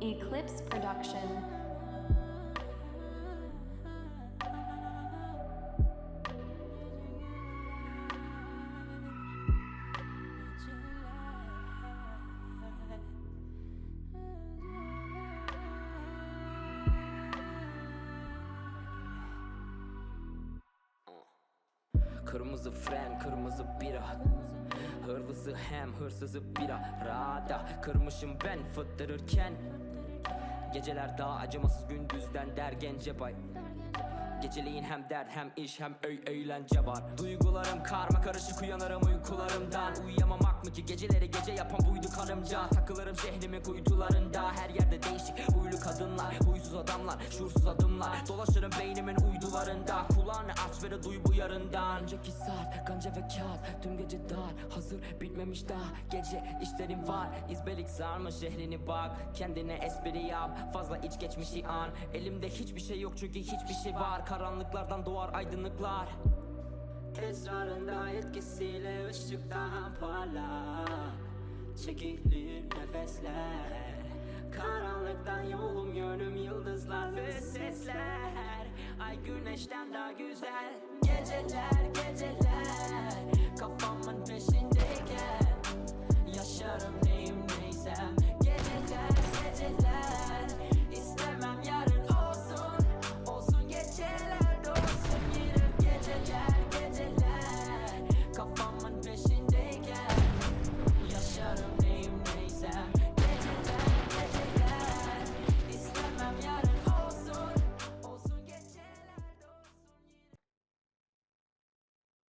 Eclipse Production. Kırmızı fren, kırmızı bira. Hırlısı hem hırsızı bira Rada kırmışım ben fıttırırken. Geceler daha acımasız gündüzden der bay Geceliğin hem dert hem iş hem öy eğlence var. Duygularım karma karışık uyanırım uykularımdan. Uyuyamamak mı ki? Geceleri gece yapan buydu karımca. Takılırım şehrimin kuytularında. Her yerde değişik huylu kadınlar Huysuz adamlar şuursuz adımlar. Dolaşırım beynimin uydularında Kulağını aç ve duy bu yarından. Önceki saat ganca ve kağıt Tüm gece dar hazır bitmemiş daha. Gece işlerim var İzbelik sarma şehrini bak. Kendine espri yap Fazla iç geçmişi an. Elimde hiçbir şey yok çünkü hiçbir şey var. Karanlıklardan doğar aydınlıklar. Esrarında etkisiyle ışıktan parlak Çekilir nefesler. Karanlıktan yolum güneşten daha güzel. Geceler